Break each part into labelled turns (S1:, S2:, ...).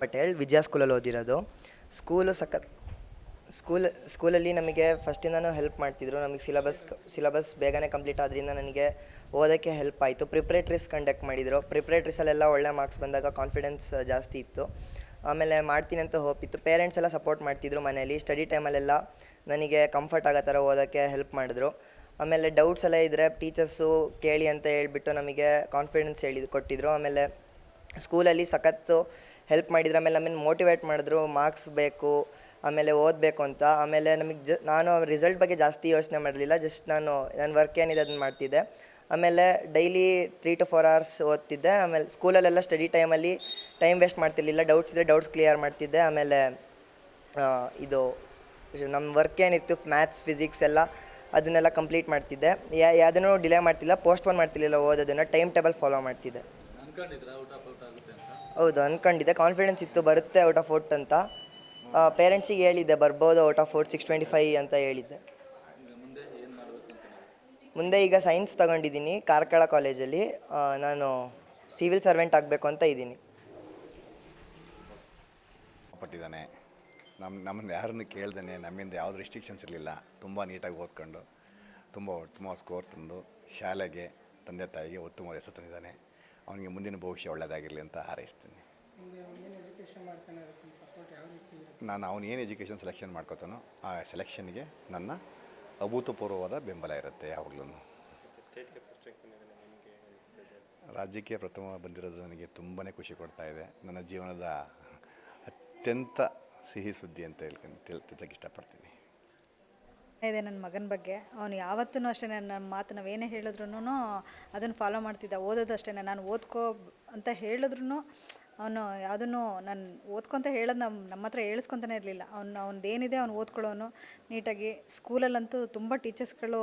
S1: ಪಟೇಲ್ ವಿದ್ಯಾ ಸ್ಕೂಲಲ್ಲಿ ಓದಿರೋದು. ಸ್ಕೂಲು ಸಖತ್ ಸ್ಕೂಲ್ ಸ್ಕೂಲಲ್ಲಿ ನಮಗೆ ಫಸ್ಟಿಂದನೂ ಹೆಲ್ಪ್ ಮಾಡ್ತಿದ್ರು. ನಮಗೆ ಸಿಲಬಸ್ ಸಿಲಬಸ್ ಬೇಗನೆ ಕಂಪ್ಲೀಟ್ ಆದ್ರಿಂದ ನನಗೆ ಓದೋಕ್ಕೆ ಹೆಲ್ಪ್ ಆಯಿತು. ಪ್ರಿಪ್ರೇಟ್ರೀಸ್ ಕಂಡಕ್ಟ್ ಮಾಡಿದರು. ಪ್ರಿಪ್ರೇಟ್ರೀಸಲ್ಲೆಲ್ಲ ಒಳ್ಳೆ ಮಾರ್ಕ್ಸ್ ಬಂದಾಗ ಕಾನ್ಫಿಡೆನ್ಸ್ ಜಾಸ್ತಿ ಇತ್ತು. ಆಮೇಲೆ ಮಾಡ್ತೀನಿ ಅಂತ ಹೋಪ್ ಇತ್ತು. ಪೇರೆಂಟ್ಸ್ ಎಲ್ಲ ಸಪೋರ್ಟ್ ಮಾಡ್ತಿದ್ರು ಮನೆಯಲ್ಲಿ ಸ್ಟಡಿ ಟೈಮಲ್ಲೆಲ್ಲ ನನಗೆ ಕಂಫರ್ಟ್ ಆಗೋ ಥರ ಓದೋಕ್ಕೆ ಹೆಲ್ಪ್ ಮಾಡಿದ್ರು. ಆಮೇಲೆ ಡೌಟ್ಸ್ ಎಲ್ಲ ಇದ್ದರೆ ಟೀಚರ್ಸು ಕೇಳಿ ಅಂತ ಹೇಳಿಬಿಟ್ಟು ನಮಗೆ ಕಾನ್ಫಿಡೆನ್ಸ್ ಹೇಳಿ ಕೊಟ್ಟಿದ್ರು. ಆಮೇಲೆ ಸ್ಕೂಲಲ್ಲಿ ಸಖತ್ತು ಹೆಲ್ಪ್ ಮಾಡಿದ್ರು. ಆಮೇಲೆ ನಮ್ಮನ್ನು ಮೋಟಿವೇಟ್ ಮಾಡಿದ್ರು. ಮಾರ್ಕ್ಸ್ ಬೇಕು, ಆಮೇಲೆ ಓದಬೇಕು ಅಂತ. ಆಮೇಲೆ ನಮಗೆ ಜ, ನಾನು ರಿಸಲ್ಟ್ ಬಗ್ಗೆ ಜಾಸ್ತಿ ಯೋಚನೆ ಮಾಡಲಿಲ್ಲ. ಜಸ್ಟ್ ನಾನು ನನ್ನ ವರ್ಕ್ ಏನಿದೆ ಅದನ್ನು ಮಾಡ್ತಿದ್ದೆ. ಆಮೇಲೆ daily three to four hours ಓದ್ತಿದ್ದೆ. ಆಮೇಲೆ ಸ್ಕೂಲಲ್ಲೆಲ್ಲ ಸ್ಟಡಿ ಟೈಮಲ್ಲಿ ಟೈಮ್ ವೇಸ್ಟ್ ಮಾಡ್ತಿರ್ಲಿಲ್ಲ. ಡೌಟ್ಸ್ ಇದ್ದರೆ ಡೌಟ್ಸ್ ಕ್ಲಿಯರ್ ಮಾಡ್ತಿದ್ದೆ. ಆಮೇಲೆ ಇದು ನಮ್ಮ ವರ್ಕ್ ಏನಿತ್ತು ಮ್ಯಾಥ್ಸ್ ಫಿಸಿಕ್ಸ್ ಎಲ್ಲ ಅದನ್ನೆಲ್ಲ ಕಂಪ್ಲೀಟ್ ಮಾಡ್ತಿದ್ದೆ. ಯಾ ಯಾವುದನ್ನು ಡಿಲೇ ಮಾಡ್ತಿಲ್ಲ ಪೋಸ್ಟ್ಪೋನ್ ಮಾಡ್ತಿರ್ಲಿಲ್ಲ ಓದೋದನ್ನು ಟೈಮ್ ಟೇಬಲ್ ಫಾಲೋ ಮಾಡ್ತಿದ್ದೆ. ಹೌದು ಅನ್ಕೊಂಡಿದ್ದೆ. ಕಾನ್ಫಿಡೆನ್ಸ್ ಇತ್ತು ಬರುತ್ತೆ ಔಟ್ ಆಫ್ ಔಟ್ ಅಂತ ಪೇರೆಂಟ್ಸಿಗೆ ಹೇಳಿದ್ದೆ ಬರ್ಬೋದು out of out six twenty five ಅಂತ ಹೇಳಿದ್ದೆ. ಮುಂದೆ ಈಗ ಸೈನ್ಸ್ ತಗೊಂಡಿದ್ದೀನಿ ಕಾರ್ಕಳ ಕಾಲೇಜಲ್ಲಿ ನಾನು ಸಿವಿಲ್ ಸರ್ವೆಂಟ್ ಆಗಬೇಕು ಅಂತ ಇದ್ದೀನಿ.
S2: ಪಟ್ಟಿದ್ದಾನೆ ನಮ್ಮ ನಮ್ಮನ್ನು ಯಾರನ್ನು ಕೇಳ್ದೇನೆ ನಮ್ಮಿಂದ ಯಾವುದು ರೆಸ್ಟ್ರಿಕ್ಷನ್ಸ್ ಇರಲಿಲ್ಲ. ತುಂಬ ನೀಟಾಗಿ ಓದ್ಕೊಂಡು ತುಂಬ ಉತ್ತಮ ಸ್ಕೋರ್ ತಂದು ಶಾಲೆಗೆ ತಂದೆ ತಾಯಿಗೆ ಉತ್ತಮ ಹೆಸರು ತಂದಿದ್ದಾನೆ. ಅವನಿಗೆ ಮುಂದಿನ ಭವಿಷ್ಯ ಒಳ್ಳೆಯದಾಗಿರಲಿ ಅಂತ ಹಾರೈಸ್ತೀನಿ. ನಾನು ಅವನು ಏನು ಎಜುಕೇಷನ್ ಸೆಲೆಕ್ಷನ್ ಮಾಡ್ಕೋತಾನೋ ಆ ಸೆಲೆಕ್ಷನ್ಗೆ ನನ್ನ ಅಭೂತಪೂರ್ವವಾದ ಬೆಂಬಲ ಇರುತ್ತೆ ಯಾವಾಗಲೂ ರಾಜ್ಯಕ್ಕೆ ಪ್ರಥಮ ಬಂದಿರೋದು ನನಗೆ ತುಂಬಾ ಖುಷಿ ಕೊಡ್ತಾ ಇದೆ. ನನ್ನ ಜೀವನದ ಅತ್ಯಂತ ಸಿಹಿ ಸುದ್ದಿ ಅಂತ ಹೇಳ್ಕೊಂಡು ತಿಳ್ ತಿಳ್ಸಕ್ಕೆ ಇಷ್ಟಪಡ್ತೀನಿ.
S3: ಇದೆ ನನ್ನ ಮಗನ ಬಗ್ಗೆ. ಅವನು ಯಾವತ್ತೂ ಅಷ್ಟೇ ನನ್ನ ಮಾತು ನಾವೇನೇ ಹೇಳಿದ್ರು ಅದನ್ನು ಫಾಲೋ ಮಾಡ್ತಿದ್ದ. ಓದೋದು ಅಷ್ಟೇ. ನಾನು ಓದ್ಕೋ ಅಂತ ಹೇಳಿದ್ರು ಅವನು ಯಾವುದನ್ನು ನಾನು ಓದ್ಕೊಂತ ಹೇಳೋದು ನಮ್ಮ ನಮ್ಮ ಹತ್ರ ಹೇಳಿಸ್ಕೊತಾನೆ ಇರಲಿಲ್ಲ. ಅವ್ನು ಅವನದೇನಿದೆ ಅವ್ನು ಓದ್ಕೊಳ್ಳೋನು ನೀಟಾಗಿ. ಸ್ಕೂಲಲ್ಲಂತೂ ತುಂಬ ಟೀಚರ್ಸ್ಗಳು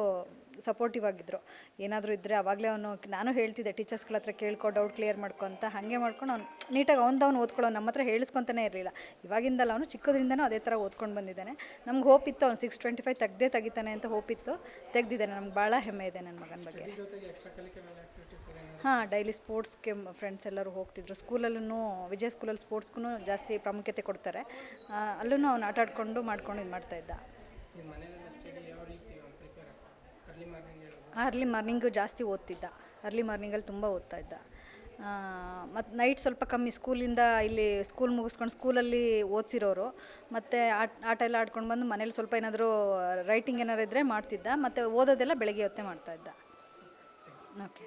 S3: ಸಪೋರ್ಟಿವ್ ಆಗಿದ್ದರು ಏನಾದರೂ ಇದ್ದರೆ ಅವಾಗಲೇ ಅವನು, ನಾನು ಹೇಳ್ತಿದ್ದೆ, ಟೀಚರ್ಸ್ಗಳ ಹತ್ರ ಕೇಳ್ಕೊ ಡೌಟ್ ಕ್ಲಿಯರ್ ಮಾಡ್ಕೊ ಅಂತ ಹಾಗೆ ಮಾಡ್ಕೊಂಡು ಅವ್ನು ನೀಟಾಗಿ ಅವ್ನು ಅವ್ನು ಓದ್ಕೊಳ್ಳೋ ನಮ್ಮ ಹತ್ರ ಹೇಳಿಸ್ಕೊತಾನೆ ಇರಲಿಲ್ಲ. ಇವಾಗಿಂದಲ್ಲ ಅವನು ಚಿಕ್ಕದ್ರಿಂದನೂ ಅದೇ ಥರ ಓದ್ಕೊಂಡು ಬಂದಿದ್ದಾನೆ. ನಮ್ಗೆ ಹೋಪ್ ಇತ್ತು ಅವ್ನು ಸಿಕ್ಸ್ ಟ್ವೆಂಟಿ ಫೈವ್ ತೆಗ್ದೇ ತೆಗಿತಾನೆ ಅಂತ ಹೋಪ್ ಇತ್ತು. ತೆಗ್ದಿದ್ದಾನೆ, ನಮ್ಗೆ ಭಾಳ ಹೆಮ್ಮೆ ಇದೆ ನನ್ನ ಮಗನ ಬಗ್ಗೆ. ಹಾಂ ಡೈಲಿ ಸ್ಪೋರ್ಟ್ಸ್ಗೆ ಫ್ರೆಂಡ್ಸ್ ಎಲ್ಲರೂ ಹೋಗ್ತಿದ್ರು. ಸ್ಕೂಲಲ್ಲೂ ವಿಜಯ ಸ್ಕೂಲಲ್ಲಿ ಸ್ಪೋರ್ಟ್ಸ್ಗೂ ಜಾಸ್ತಿ ಪ್ರಾಮುಖ್ಯತೆ ಕೊಡ್ತಾರೆ. ಅಲ್ಲೂ ಅವ್ನು ಆಟ ಆಡ್ಕೊಂಡು ಮಾಡ್ಕೊಂಡು ಇದು ಮಾಡ್ತಾಯಿದ್ದ ಅರ್ಲಿ ಮಾರ್ನಿಂಗು ಜಾಸ್ತಿ ಓದ್ತಿದ್ದ. ಅರ್ಲಿ ಮಾರ್ನಿಂಗಲ್ಲಿ ತುಂಬ ಓದ್ತಾ ಇದ್ದ. ಮತ್ತು ನೈಟ್ ಸ್ವಲ್ಪ ಕಮ್ಮಿ ಸ್ಕೂಲಿಂದ ಇಲ್ಲಿ ಸ್ಕೂಲ್ ಮುಗಿಸ್ಕೊಂಡು ಸ್ಕೂಲಲ್ಲಿ ಓದಿಸಿರೋರು. ಮತ್ತು ಆಟ ಆಟ ಎಲ್ಲ ಆಡ್ಕೊಂಡು ಬಂದು ಮನೇಲಿ ಸ್ವಲ್ಪ ಏನಾದರೂ ರೈಟಿಂಗ್ ಏನಾದ್ರು ಇದ್ದರೆ ಮಾಡ್ತಿದ್ದ. ಮತ್ತು ಓದೋದೆಲ್ಲ ಬೆಳಗ್ಗೆ ಹೊತ್ತೇ ಮಾಡ್ತಾಯಿದ್ದ ಓಕೆ